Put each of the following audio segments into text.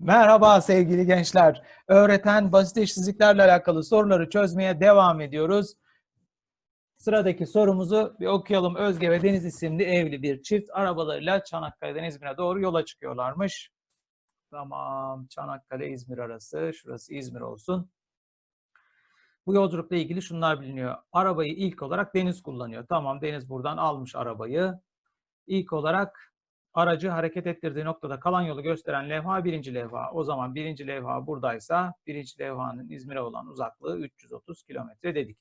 Merhaba sevgili gençler. Öğreten basit eşsizliklerle alakalı soruları çözmeye devam ediyoruz. Sıradaki sorumuzu bir okuyalım. Özge ve Deniz isimli evli bir çift arabalarıyla Çanakkale'den İzmir'e doğru yola çıkıyorlarmış. Tamam, Çanakkale-İzmir arası. Şurası İzmir olsun. Bu yolculukla ilgili şunlar biliniyor. Arabayı ilk olarak Deniz kullanıyor. Tamam, Deniz buradan almış arabayı. İlk olarak aracı hareket ettirdiği noktada kalan yolu gösteren levha birinci levha. O zaman birinci levha buradaysa birinci levhanın İzmir'e olan uzaklığı 330 kilometre dedik.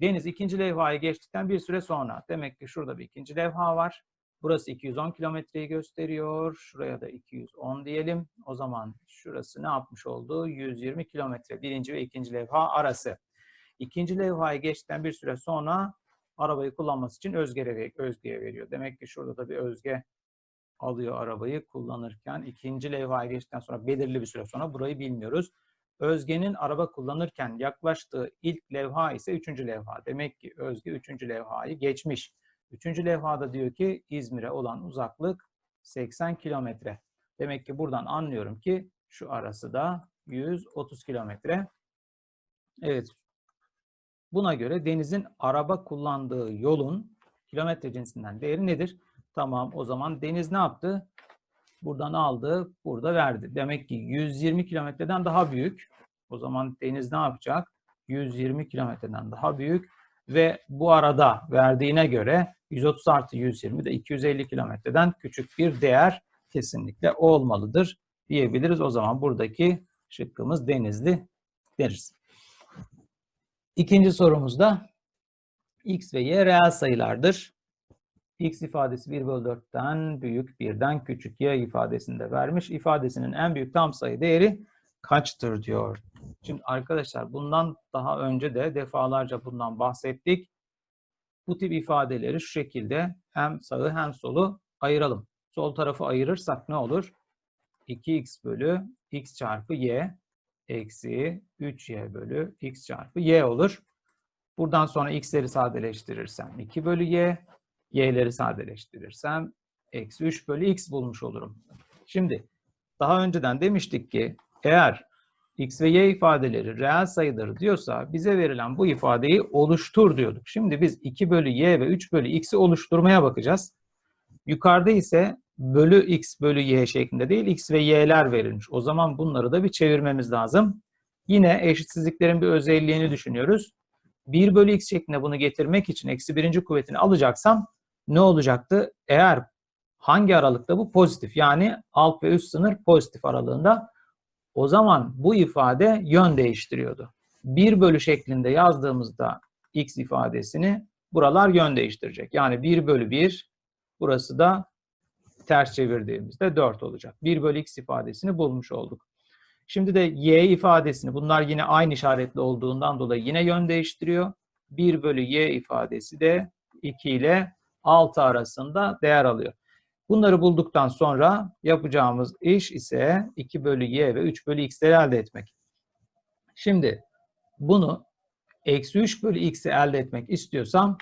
Deniz ikinci levhayı geçtikten bir süre sonra. Demek ki şurada bir ikinci levha var. Burası 210 kilometreyi gösteriyor. Şuraya da 210 diyelim. O zaman şurası ne yapmış oldu? 120 kilometre. Birinci ve ikinci levha arası. İkinci levhayı geçtikten bir süre sonra arabayı kullanması için Özge'ye Özge'ye veriyor. Demek ki şurada da bir Özge alıyor arabayı kullanırken. ikinci levhaya geçtikten sonra belirli bir süre sonra burayı bilmiyoruz. Özge'nin araba kullanırken yaklaştığı ilk levha ise üçüncü levha. Demek ki Özge üçüncü levhayı geçmiş. Üçüncü levhada diyor ki İzmir'e olan uzaklık 80 kilometre. Demek ki buradan anlıyorum ki şu arası da 130 kilometre. Evet. Buna göre Deniz'in araba kullandığı yolun kilometre cinsinden değeri nedir? Tamam o zaman Deniz ne yaptı? Buradan aldı, burada verdi. Demek ki 120 kilometreden daha büyük. O zaman Deniz ne yapacak? 120 kilometreden daha büyük ve bu arada verdiğine göre 130 artı 120 de 250 kilometreden küçük bir değer kesinlikle olmalıdır diyebiliriz. O zaman buradaki şıkkımız Denizli deriz. İkinci sorumuzda x ve y reel sayılardır. X ifadesi 1 bölü 4'ten büyük, 1'den küçük y ifadesini de vermiş. İfadesinin en büyük tam sayı değeri kaçtır diyor. Şimdi arkadaşlar bundan daha önce de defalarca bundan bahsettik. Bu tip ifadeleri şu şekilde hem sağı hem solu ayıralım. Sol tarafı ayırırsak ne olur? 2x bölü x çarpı y eksi 3y bölü x çarpı y olur. Buradan sonra x'leri sadeleştirirsem 2 bölü y, y'leri sadeleştirirsem eksi 3 bölü x bulmuş olurum. Şimdi daha önceden demiştik ki eğer x ve y ifadeleri reel sayıdır diyorsa bize verilen bu ifadeyi oluştur diyorduk. Şimdi biz 2 bölü y ve 3 bölü x'i oluşturmaya bakacağız. Yukarıda ise bölü x bölü y şeklinde değil x ve y'ler verilmiş. O zaman bunları da bir çevirmemiz lazım. Yine eşitsizliklerin bir özelliğini düşünüyoruz. 1 bölü x şeklinde bunu getirmek için eksi birinci kuvvetini alacaksam ne olacaktı? Eğer hangi aralıkta bu pozitif yani alt ve üst sınır pozitif aralığında o zaman bu ifade yön değiştiriyordu. 1 bölü şeklinde yazdığımızda x ifadesini buralar yön değiştirecek. Yani 1 bölü 1 burası da ters çevirdiğimizde 4 olacak. 1 bölü x ifadesini bulmuş olduk. Şimdi de y ifadesini bunlar yine aynı işaretli olduğundan dolayı yine yön değiştiriyor. 1 bölü y ifadesi de 2 ile 6 arasında değer alıyor. Bunları bulduktan sonra yapacağımız iş ise 2 bölü y ve 3 bölü x'leri elde etmek. Şimdi bunu eksi 3 bölü x'i elde etmek istiyorsam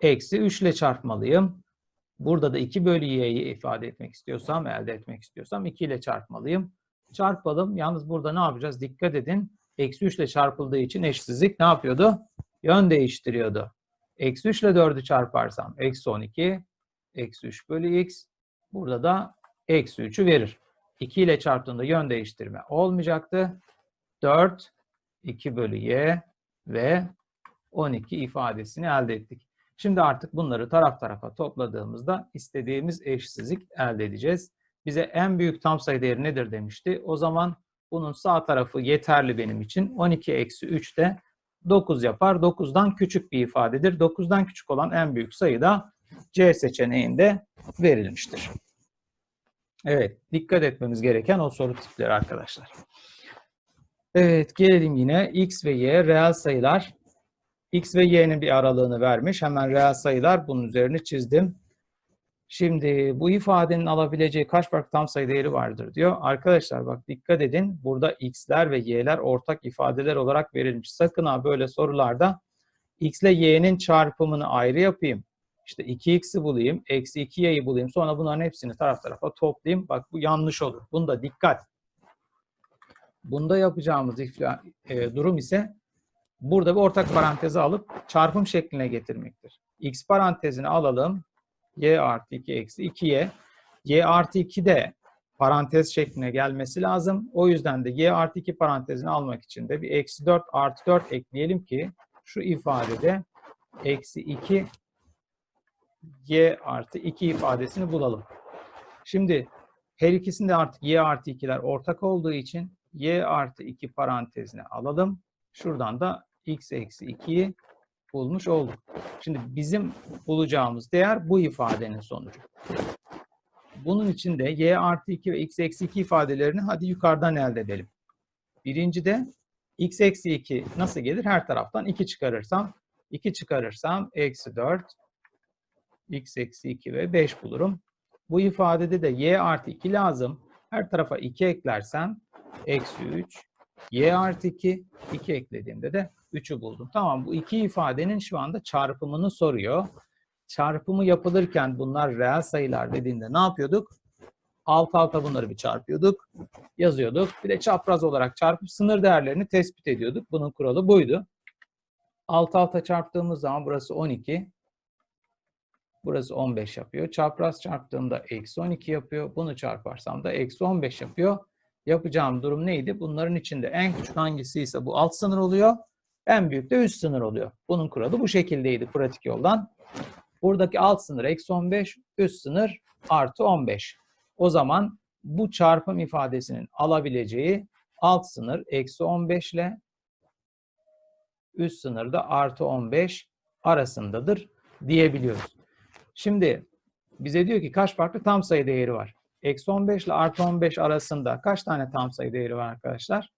eksi 3 ile çarpmalıyım. Burada da 2 bölü y'yi ifade etmek istiyorsam, elde etmek istiyorsam 2 ile çarpmalıyım. Çarpalım. Yalnız burada ne yapacağız? Dikkat edin. Eksi 3 ile çarpıldığı için eşitsizlik ne yapıyordu? Yön değiştiriyordu. Eksi 3 ile 4'ü çarparsam eksi 12, eksi 3 bölü x. Burada da eksi 3'ü verir. 2 ile çarptığında yön değiştirme olmayacaktı. 4, 2 bölü y ve 12 ifadesini elde ettik. Şimdi artık bunları taraf tarafa topladığımızda istediğimiz eşitsizlik elde edeceğiz. Bize en büyük tam sayı değeri nedir demişti. O zaman bunun sağ tarafı yeterli benim için. 12 eksi 3 de 9 yapar. 9'dan küçük bir ifadedir. 9'dan küçük olan en büyük sayı da C seçeneğinde verilmiştir. Evet, dikkat etmemiz gereken o soru tipleri arkadaşlar. Evet, gelelim yine x ve y reel sayılar. x ve y'nin bir aralığını vermiş. Hemen reel sayılar bunun üzerine çizdim. Şimdi bu ifadenin alabileceği kaç farklı tam sayı değeri vardır diyor. Arkadaşlar bak dikkat edin. Burada x'ler ve y'ler ortak ifadeler olarak verilmiş. Sakın ha böyle sorularda x ile y'nin çarpımını ayrı yapayım. İşte 2x'i bulayım, eksi 2y'yi bulayım. Sonra bunların hepsini taraf tarafa toplayayım. Bak bu yanlış olur. Bunda dikkat. Bunda yapacağımız ifla, e, durum ise burada bir ortak parantezi alıp çarpım şekline getirmektir. X parantezini alalım. Y artı 2 eksi 2Y. Y artı 2 de parantez şekline gelmesi lazım. O yüzden de Y artı 2 parantezini almak için de bir eksi 4 artı 4 ekleyelim ki şu ifadede eksi 2 Y artı 2 ifadesini bulalım. Şimdi her ikisinde artık Y artı 2'ler ortak olduğu için Y artı 2 parantezine alalım. Şuradan da X eksi 2'yi bulmuş olduk. Şimdi bizim bulacağımız değer bu ifadenin sonucu. Bunun için de y artı 2 ve x eksi 2 ifadelerini hadi yukarıdan elde edelim. Birinci de x eksi 2 nasıl gelir? Her taraftan 2 çıkarırsam, 2 çıkarırsam eksi 4, x eksi 2 ve 5 bulurum. Bu ifadede de y artı 2 lazım. Her tarafa 2 eklersem eksi 3, y artı 2, 2 eklediğimde de 3'ü buldum. Tamam bu iki ifadenin şu anda çarpımını soruyor. Çarpımı yapılırken bunlar reel sayılar dediğinde ne yapıyorduk? Alt alta bunları bir çarpıyorduk, yazıyorduk. Bir de çapraz olarak çarpıp sınır değerlerini tespit ediyorduk. Bunun kuralı buydu. Alt alta çarptığımız zaman burası 12. Burası 15 yapıyor. Çapraz çarptığımda eksi 12 yapıyor. Bunu çarparsam da eksi 15 yapıyor. Yapacağım durum neydi? Bunların içinde en küçük hangisi ise bu alt sınır oluyor. En büyük de üst sınır oluyor. Bunun kuralı bu şekildeydi pratik yoldan. Buradaki alt sınır eksi 15, üst sınır artı 15. O zaman bu çarpım ifadesinin alabileceği alt sınır eksi 15 ile üst sınır da artı 15 arasındadır diyebiliyoruz. Şimdi bize diyor ki kaç farklı tam sayı değeri var? Eksi 15 ile artı 15 arasında kaç tane tam sayı değeri var arkadaşlar?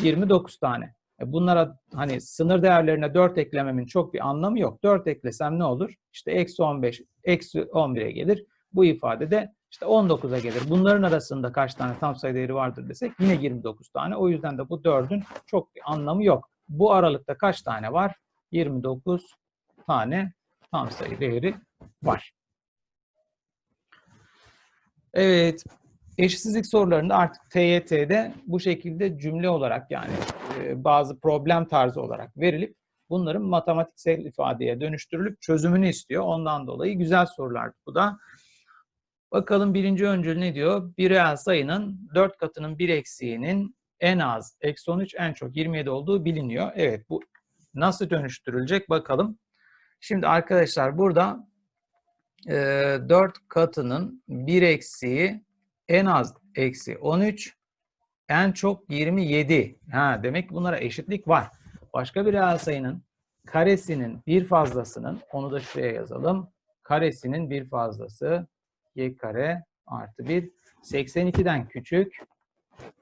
29 tane. E bunlara hani sınır değerlerine 4 eklememin çok bir anlamı yok. 4 eklesem ne olur? İşte eksi 15, eksi 11'e gelir. Bu ifade de işte 19'a gelir. Bunların arasında kaç tane tam sayı değeri vardır desek yine 29 tane. O yüzden de bu 4'ün çok bir anlamı yok. Bu aralıkta kaç tane var? 29 tane tam sayı değeri var. Evet, eşitsizlik sorularında artık TYT'de bu şekilde cümle olarak yani e, bazı problem tarzı olarak verilip bunların matematiksel ifadeye dönüştürülüp çözümünü istiyor. Ondan dolayı güzel sorular bu da. Bakalım birinci öncül ne diyor? Bir reel sayının 4 katının bir eksiğinin en az eksi 13 en çok 27 olduğu biliniyor. Evet bu nasıl dönüştürülecek bakalım. Şimdi arkadaşlar burada e, 4 katının bir eksiği en az eksi 13 en çok 27. Ha, demek ki bunlara eşitlik var. Başka bir reel sayının karesinin bir fazlasının, onu da şuraya yazalım. Karesinin bir fazlası y kare artı 1. 82'den küçük,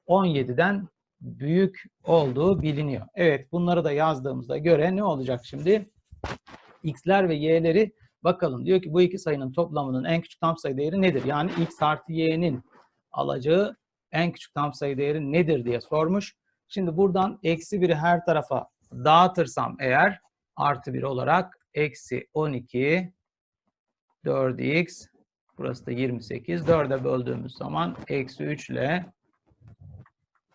17'den büyük olduğu biliniyor. Evet bunları da yazdığımızda göre ne olacak şimdi? X'ler ve y'leri bakalım. Diyor ki bu iki sayının toplamının en küçük tam sayı değeri nedir? Yani x artı y'nin alacağı en küçük tam sayı değeri nedir diye sormuş. Şimdi buradan eksi 1'i her tarafa dağıtırsam eğer artı 1 olarak eksi 12 4x burası da 28. 4'e böldüğümüz zaman eksi 3 ile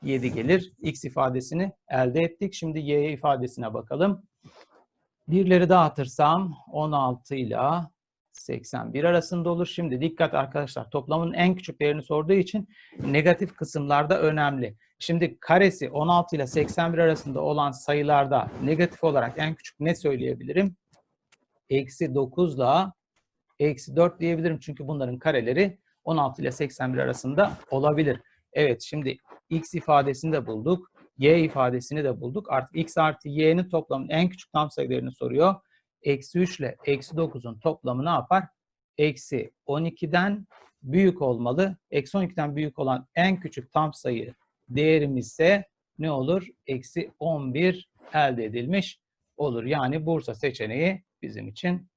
7 gelir. X ifadesini elde ettik. Şimdi Y ifadesine bakalım. Birleri dağıtırsam 16 ile 81 arasında olur. Şimdi dikkat arkadaşlar toplamın en küçük değerini sorduğu için negatif kısımlarda önemli. Şimdi karesi 16 ile 81 arasında olan sayılarda negatif olarak en küçük ne söyleyebilirim? Eksi 9 ile eksi 4 diyebilirim. Çünkü bunların kareleri 16 ile 81 arasında olabilir. Evet şimdi x ifadesini de bulduk. Y ifadesini de bulduk. Artık x artı y'nin toplamının en küçük tam sayı değerini soruyor. Eksi 3 ile eksi 9'un toplamı ne yapar? Eksi 12'den büyük olmalı. Eksi 12'den büyük olan en küçük tam sayı değerimiz ise ne olur? Eksi 11 elde edilmiş olur. Yani Bursa seçeneği bizim için